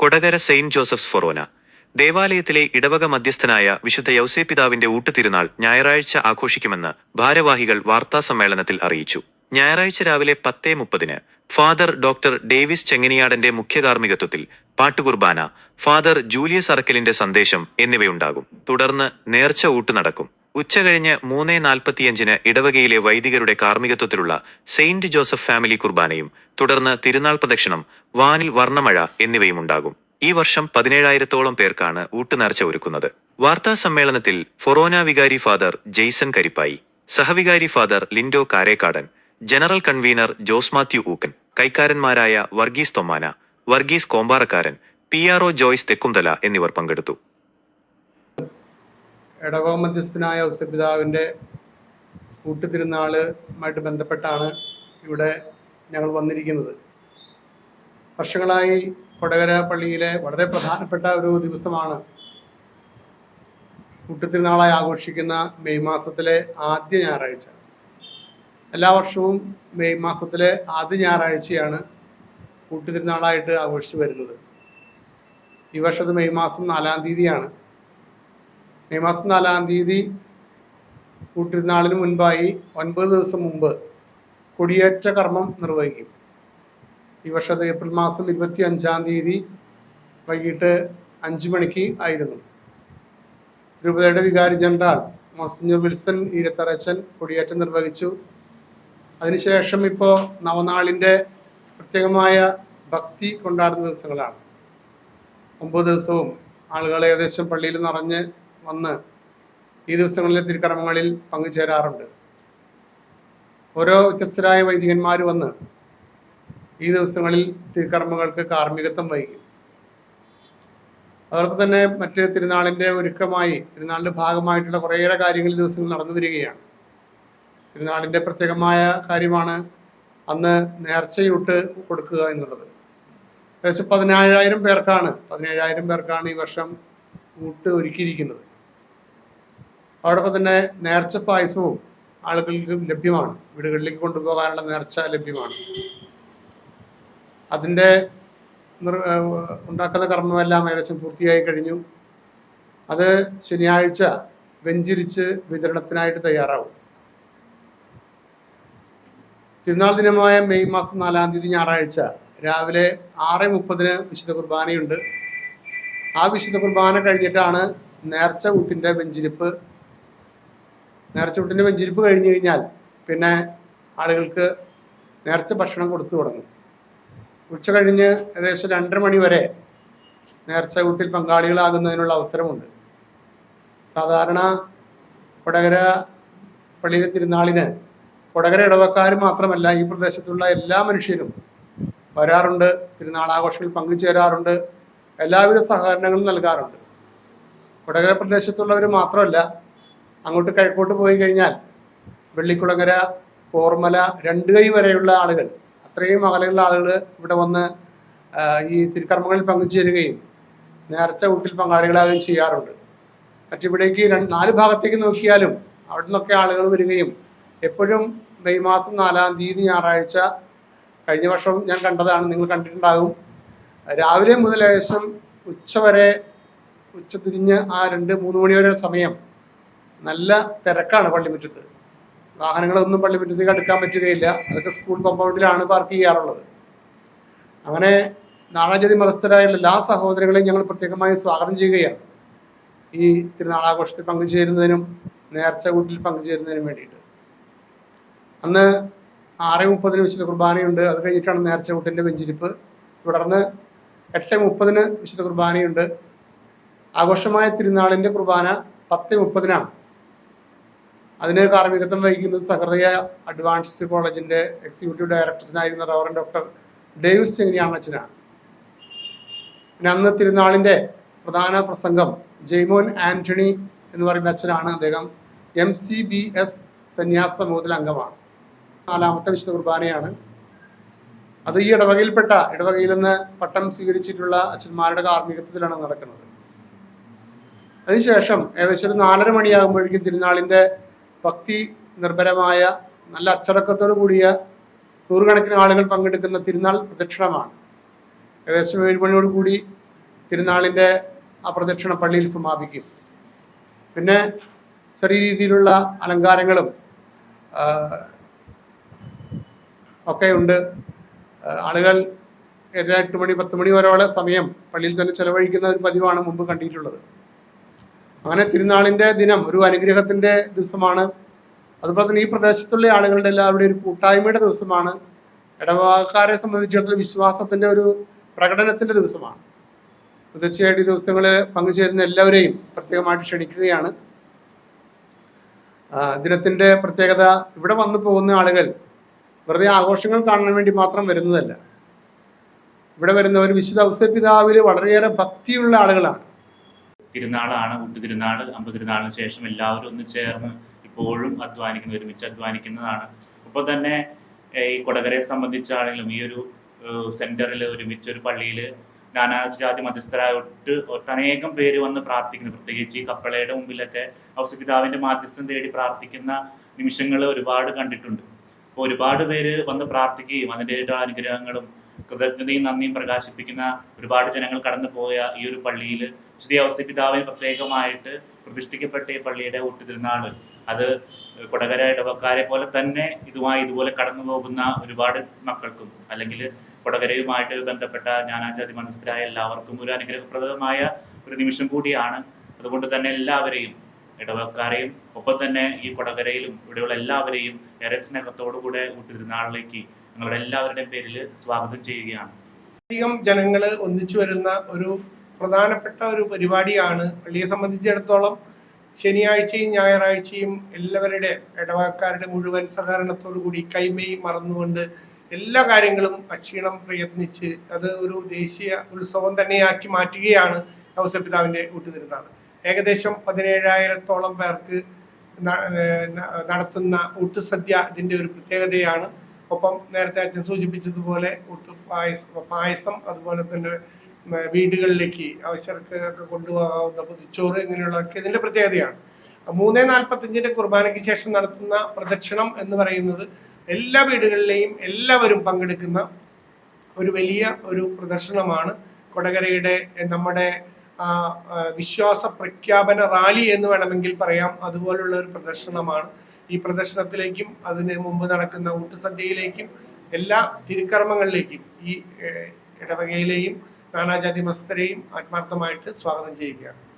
Kodakara Saint Joseph's ഫൊറോന. ദേവാലയത്തിലെ ഇടവക മധ്യസ്ഥനായ വിശുദ്ധ യൗസേപിതാവിന്റെ ഊട്ടുതിരുനാൾ ഞായറാഴ്ച ആഘോഷിക്കുമെന്ന് ഭാരവാഹികൾ വാർത്താസമ്മേളനത്തിൽ അറിയിച്ചു. ഞായറാഴ്ച രാവിലെ പത്തേ മുപ്പതിന് ഫാദർ ഡോക്ടർ ഡേവിസ് ചെങ്ങനിയാടന്റെ മുഖ്യകാർമ്മികത്വത്തിൽ പാട്ടുകുർബാന ഫാദർ ജൂലിയസ് അറക്കലിന്റെ സന്ദേശം എന്നിവയുണ്ടാകും. തുടർന്ന് നേർച്ച ഊട്ട് നടക്കും. ഉച്ചകഴിഞ്ഞ് മൂന്ന് നാൽപ്പത്തിയഞ്ചിന് ഇടവകയിലെ വൈദികരുടെ കാർമ്മികത്വത്തിലുള്ള സെയിന്റ് ജോസഫ് ഫാമിലി കുർബാനയും തുടർന്ന് തിരുനാൾ പ്രദക്ഷിണം വാനിൽ വർണമഴ എന്നിവയും ഉണ്ടാകും ഈ വർഷം പതിനേഴായിരത്തോളം പേർക്കാണ് ഊട്ടുനേർച്ച ഒരുക്കുന്നത്. വാർത്താ സമ്മേളനത്തിൽ ഫൊറോന വികാരി father Jaison Karippayi സഹവികാരി father Lindo Karekkadan general convener Jose Mathew Ookkan കൈക്കാരന്മാരായ Varghese Thomana Varghese Kombarakkaran P R O Joyce Thekkumthala എന്നിവർ പങ്കെടുത്തു. ഇടവക മധ്യസ്ഥനായ ഔസപിതാവിന്റെ കൂട്ടുതിരുന്നാളുമായിട്ട് ബന്ധപ്പെട്ടാണ് ഇവിടെ ഞങ്ങൾ വന്നിരിക്കുന്നത്. വർഷങ്ങളായി കൊടകര പള്ളിയിലെ വളരെ പ്രധാനപ്പെട്ട ഒരു ദിവസമാണ്. കൂട്ടുതിരുന്നാളായി ആഘോഷിക്കുന്ന മെയ് മാസത്തിലെ ആദ്യ ഞായറാഴ്ച. എല്ലാ വർഷവും മെയ് മാസത്തിലെ ആദ്യ ഞായറാഴ്ചയാണ് കൂട്ടുതിരുന്നാളായിട്ട് ആഘോഷിച്ചു വരുന്നത്. ഈ വർഷത്തെ മെയ് മാസം നാലാം തീയതിയാണ്. മെയ് മാസം നാലാം തീയതി കൂട്ടിരുന്നാളിന് മുൻപായി ഒൻപത് ദിവസം മുമ്പ് കൊടിയേറ്റ കർമ്മം നിർവഹിക്കും. ഈ വർഷത്തെ ഏപ്രിൽ മാസം ഇരുപത്തി അഞ്ചാം തീയതി വൈകിട്ട് അഞ്ച് മണിക്ക് ആയിരുന്നു. രൂപതയുടെ വികാരി ജനറൽ മോസിഞ്ഞർ വിൽസൺ ഈരത്തറച്ചൻ കൊടിയേറ്റം നിർവഹിച്ചു. അതിനുശേഷം ഇപ്പോൾ നവനാളിന്റെ പ്രത്യേകമായ ഭക്തി കൊണ്ടാടുന്ന ദിവസങ്ങളാണ്. ഒമ്പത് ദിവസവും ആളുകൾ ഏകദേശം പള്ളിയിൽ നിറഞ്ഞ് വന്ന് ഈ ദിവസങ്ങളിലെ തിരുക്കർമ്മങ്ങളിൽ പങ്കുചേരാറുണ്ട്. ഓരോ വ്യത്യസ്തരായ വൈദികന്മാർ വന്ന് ഈ ദിവസങ്ങളിൽ തിരുക്കർമ്മങ്ങൾക്ക് കാർമ്മികത്വം വഹിക്കും. അതോടൊപ്പം തന്നെ മറ്റ് തിരുനാളിന്റെ ഒരുക്കമായി തിരുനാളിന്റെ ഭാഗമായിട്ടുള്ള കുറേയേറെ കാര്യങ്ങൾ ഈ ദിവസങ്ങൾ നടന്നു വരികയാണ്. തിരുനാളിന്റെ പ്രത്യേകമായ കാര്യമാണ് അന്ന് നേർച്ചയൂട്ട് കൊടുക്കുക എന്നുള്ളത്. ഏകദേശം പതിനേഴായിരം പേർക്കാണ് പതിനേഴായിരം പേർക്കാണ് ഈ വർഷം ഊട്ട് ഒരുക്കിയിരിക്കുന്നത്. അതോടൊപ്പം തന്നെ നേർച്ച പായസവും ആളുകൾക്ക് ലഭ്യമാണ്. വീടുകളിലേക്ക് കൊണ്ടുപോകാനുള്ള നേർച്ച ലഭ്യമാണ്. അതിന്റെ ഉണ്ടാക്കുന്ന കർമ്മമെല്ലാം ഏകദേശം പൂർത്തിയായി കഴിഞ്ഞു. അത് ശനിയാഴ്ച വെഞ്ചിരിച്ച് വിതരണത്തിനായിട്ട് തയ്യാറാവും. തിരുനാൾ ദിനമായ മെയ് മാസം നാലാം തീയതി ഞായറാഴ്ച രാവിലെ ആറ് മുപ്പതിന് വിശുദ്ധ കുർബാനയുണ്ട്. ആ വിശുദ്ധ കുർബാന കഴിഞ്ഞിട്ടാണ് നേർച്ച ഊട്ടിന്റെ വെഞ്ചിരിപ്പ് നേർച്ച ഊട്ടിന്റെ വെഞ്ചിരിപ്പ് കഴിഞ്ഞു കഴിഞ്ഞാൽ പിന്നെ ആളുകൾക്ക് നേർച്ച ഭക്ഷണം കൊടുത്തു തുടങ്ങും. ഉച്ച കഴിഞ്ഞ് ഏകദേശം രണ്ടര മണി വരെ നേർച്ച വീട്ടിൽ പങ്കാളികളാകുന്നതിനുള്ള അവസരമുണ്ട്. സാധാരണ കൊടകര പള്ളിയിലെ തിരുനാളിന് കൊടകര ഇടവക്കാർ മാത്രമല്ല ഈ പ്രദേശത്തുള്ള എല്ലാ മനുഷ്യരും വരാറുണ്ട് തിരുനാൾ ആഘോഷങ്ങളിൽ പങ്കുചേരാറുണ്ട് എല്ലാവിധ സഹകരണങ്ങളും നൽകാറുണ്ട്. കൊടകര പ്രദേശത്തുള്ളവർ മാത്രമല്ല അങ്ങോട്ട് കിഴക്കോട്ട് പോയി കഴിഞ്ഞാൽ വെള്ളിക്കുളങ്ങര കോർമല രണ്ട് കൈ വരെയുള്ള ആളുകൾ അത്രയും അകലെയുള്ള ആളുകൾ ഇവിടെ വന്ന് ഈ തിരുക്കർമ്മങ്ങളിൽ പങ്കുചേരുകയും നേർച്ച വീട്ടിൽ പങ്കാളികളാകുകയും ചെയ്യാറുണ്ട്. മറ്റിവിടേക്ക് നാല് ഭാഗത്തേക്ക് നോക്കിയാലും അവിടെ നിന്നൊക്കെ ആളുകൾ വരികയും എപ്പോഴും മെയ് മാസം നാലാം തീയതി ഞായറാഴ്ച കഴിഞ്ഞ വർഷം ഞാൻ കണ്ടതാണ് നിങ്ങൾ കണ്ടിട്ടുണ്ടാകും. രാവിലെ മുതൽ ഏകദേശം ഉച്ച വരെ ഉച്ച തിരിഞ്ഞ് ആ രണ്ട് മൂന്ന് മണി വരെ സമയം നല്ല തിരക്കാണ് പള്ളിമുറ്റത്ത്. വാഹനങ്ങളൊന്നും പള്ളിമുറ്റത്തേക്ക് അടുക്കാൻ പറ്റുകയില്ല. അതൊക്കെ സ്കൂൾ കമ്പൗണ്ടിലാണ് പാർക്ക് ചെയ്യാറുള്ളത്. അങ്ങനെ നാളാജതി മതസ്ഥരായുള്ള എല്ലാ സഹോദരങ്ങളെയും ഞങ്ങൾ പ്രത്യേകമായി സ്വാഗതം ചെയ്യുകയാണ്. ഈ തിരുനാളാഘോഷത്തിൽ പങ്കുചേരുന്നതിനും നേർച്ച കൂട്ടിൽ പങ്കുചേരുന്നതിനും വേണ്ടിയിട്ട്. അന്ന് ആറ് മുപ്പതിന് വിശുദ്ധ കുർബാനയുണ്ട്. അത് കഴിഞ്ഞിട്ടാണ് നേർച്ച കൂട്ടിന്റെ വെഞ്ചിരിപ്പ്. തുടർന്ന് എട്ട് മുപ്പതിന് വിശുദ്ധ കുർബാനയുണ്ട്. ആഘോഷമായ തിരുനാളിന്റെ കുർബാന പത്ത് മുപ്പതിനാണ്. അതിന് കാർമ്മികത്വം വഹിക്കുന്നത് സഹൃദയ അഡ്വാൻസ്ഡ് കോളേജിന്റെ എക്സിക്യൂട്ടീവ് ഡയറക്ടറിനായിരുന്ന റവറൻ ഡോക്ടർ ഡേവിസ് ചെങ്ങിയാണച്ചനാണ് പിന്നെ അന്ന് തിരുനാളിന്റെ പ്രധാന പ്രസംഗം ജെയ്മോൻ ആന്റണി എന്ന് പറയുന്ന അച്ഛനാണ് അദ്ദേഹം. എം സി ബി എസ് സന്യാസ സമൂഹത്തിലെ അംഗമാണ്. നാലാമത്തെ വിശുദ്ധ കുർബാനയാണ്. അത് ഈ ഇടവകയിൽപ്പെട്ട ഇടവകയിൽ നിന്ന് പട്ടം സ്വീകരിച്ചിട്ടുള്ള അച്ഛന്മാരുടെ കാർമ്മികത്വത്തിലാണ് നടക്കുന്നത്. അതിനുശേഷം ഏകദേശം ഒരു നാലര മണിയാകുമ്പോഴേക്കും തിരുനാളിന്റെ ഭക്തി നിർഭരമായ നല്ല അച്ചടക്കത്തോടു കൂടിയ നൂറുകണക്കിന് ആളുകൾ പങ്കെടുക്കുന്ന തിരുനാൾ പ്രദക്ഷിണമാണ്. ഏകദേശം ഏഴ് മണിയോട് കൂടി തിരുനാളിന്റെ ആ പ്രദക്ഷിണ പള്ളിയിൽ സമാപിക്കും. പിന്നെ ചെറിയ രീതിയിലുള്ള അലങ്കാരങ്ങളും ഒക്കെ ഉണ്ട്. ആളുകൾ ഏഴര എട്ട് മണി പത്ത് മണി വരെയുള്ള സമയം പള്ളിയിൽ തന്നെ ചെലവഴിക്കുന്ന ഒരു പതിവാണ് മുമ്പ് കണ്ടിട്ടുള്ളത്. അങ്ങനെ തിരുനാളിന്റെ ദിനം ഒരു അനുഗ്രഹത്തിന്റെ ദിവസമാണ്. അതുപോലെ തന്നെ ഈ പ്രദേശത്തുള്ള ആളുകളുടെ എല്ലാവരുടെയും ഒരു കൂട്ടായ്മയുടെ ദിവസമാണ്. ഇടവകക്കാരെ സംബന്ധിച്ചിടത്തോളം വിശ്വാസത്തിന്റെ ഒരു പ്രകടനത്തിന്റെ ദിവസമാണ്. തീർച്ചയായിട്ടും ഈ ദിവസങ്ങളിൽ പങ്കുചേരുന്ന എല്ലാവരെയും പ്രത്യേകമായിട്ട് ക്ഷണിക്കുകയാണ്. ദിനത്തിന്റെ പ്രത്യേകത ഇവിടെ വന്നു പോകുന്ന ആളുകൾ വെറുതെ ആഘോഷങ്ങൾ കാണാൻ വേണ്ടി മാത്രം വരുന്നതല്ല. ഇവിടെ വരുന്നവർ വിശുദ്ധ ഔസപിതാവിൽ വളരെയേറെ ഭക്തിയുള്ള ആളുകളാണ്. തിരുനാളാണ് തിരുനാൾ അമ്പതിരുനാളിന് ശേഷം എല്ലാവരും ഒന്ന് ചേർന്ന് ഇപ്പോഴും അധ്വാനിക്കുന്ന ഒരുമിച്ച് അധ്വാനിക്കുന്നതാണ്. അപ്പോൾ തന്നെ ഈ കൊടകരയെ സംബന്ധിച്ചാണെങ്കിലും ഈ ഒരു സെന്ററിൽ ഒരുമിച്ച് ഒരു പള്ളിയിൽ നാനാജാതി മധ്യസ്ഥരായിട്ട് ഒട്ടനേകം പേര് വന്ന് പ്രാർത്ഥിക്കുന്നു. പ്രത്യേകിച്ച് ഈ കപ്പളയുടെ മുമ്പിലൊക്കെ ഔസപിതാവിന്റെ മാധ്യസ്ഥം തേടി പ്രാർത്ഥിക്കുന്ന നിമിഷങ്ങൾ ഒരുപാട് കണ്ടിട്ടുണ്ട്. അപ്പോൾ ഒരുപാട് പേര് വന്ന് പ്രാർത്ഥിക്കുകയും അതിന്റെതായിട്ടുള്ള അനുഗ്രഹങ്ങളും കൃതജ്ഞതയും നന്ദിയും പ്രകാശിപ്പിക്കുന്ന ഒരുപാട് ജനങ്ങൾ കടന്നു പോയ ഈ ഒരു പള്ളിയിൽ വിശുദ്ധ ഔസപിതാവിന് പ്രത്യേകമായിട്ട് പ്രതിഷ്ഠിക്കപ്പെട്ട ഈ പള്ളിയുടെ ഊട്ടുതിരുന്നാൾ. അത് കൊടകര ഇടവക്കാരെ പോലെ തന്നെ ഇതുമായി ഇതുപോലെ കടന്നു പോകുന്ന ഒരുപാട് മക്കൾക്കും അല്ലെങ്കിൽ കൊടകരയുമായിട്ട് ബന്ധപ്പെട്ട ജ്ഞാനാചാതി മനസ്സിലായ എല്ലാവർക്കും ഒരു അനുഗ്രഹപ്രദമായ ഒരു നിമിഷം കൂടിയാണ്. അതുകൊണ്ട് തന്നെ എല്ലാവരെയും ഇടവക്കാരെയും ഒപ്പം തന്നെ ഈ കൊടകരയിലും ഇവിടെയുള്ള എല്ലാവരെയും ഏറെ സ്നേഹത്തോടുകൂടെ ഊട്ടുതിരുന്നാളിലേക്ക് ഞങ്ങളുടെ എല്ലാവരുടെയും പേരിൽ സ്വാഗതം ചെയ്യുകയാണ്. അധികം ജനങ്ങൾ ഒന്നിച്ചു വരുന്ന ഒരു പ്രധാനപ്പെട്ട ഒരു പരിപാടിയാണ്. പള്ളിയെ സംബന്ധിച്ചിടത്തോളം ശനിയാഴ്ചയും ഞായറാഴ്ചയും എല്ലാവരുടെ ഇടവകക്കാരുടെ മുഴുവൻ സഹകരണത്തോടു കൂടി കൈമയും മറന്നുകൊണ്ട് എല്ലാ കാര്യങ്ങളും അക്ഷീണം പ്രയത്നിച്ച് അത് ഒരു ദേശീയ ഉത്സവം തന്നെയാക്കി മാറ്റുകയാണ് ഔസപിതാവിന്റെ ഊട്ടുതിരുന്നാൾ. ഏകദേശം പതിനേഴായിരത്തോളം പേർക്ക് നടത്തുന്ന ഊട്ടുസദ്യ ഇതിന്റെ ഒരു പ്രത്യേകതയാണ്. ഒപ്പം നേരത്തെ അച്ഛൻ സൂചിപ്പിച്ചതുപോലെ ഊട്ടു പായസം പായസം അതുപോലെ തന്നെ വീടുകളിലേക്ക് ആവശ്യർക്ക് ഒക്കെ കൊണ്ടുപോകാവുന്ന പൊതിച്ചോറ് ഇങ്ങനെയുള്ളതൊക്കെ ഇതിന്റെ പ്രത്യേകതയാണ്. മൂന്നേ നാൽപ്പത്തഞ്ചിന്റെ കുർബാനയ്ക്ക് ശേഷം നടത്തുന്ന പ്രദക്ഷിണം എന്ന് പറയുന്നത് എല്ലാ വീടുകളിലെയും എല്ലാവരും പങ്കെടുക്കുന്ന ഒരു വലിയ ഒരു പ്രദർശനമാണ്. കൊടകരയുടെ നമ്മുടെ വിശ്വാസ പ്രഖ്യാപന റാലി എന്ന് വേണമെങ്കിൽ പറയാം. അതുപോലുള്ള ഒരു പ്രദർശനമാണ്. ഈ പ്രദർശനത്തിലേക്കും അതിന് മുമ്പ് നടക്കുന്ന ഊട്ടുസദ്യയിലേക്കും എല്ലാ തിരുക്കർമ്മങ്ങളിലേക്കും ഈ ഇടവകയിലെയും നാനാജാതി മസ്തരെയും ആത്മാർത്ഥമായിട്ട് സ്വാഗതം ചെയ്യുകയാണ്.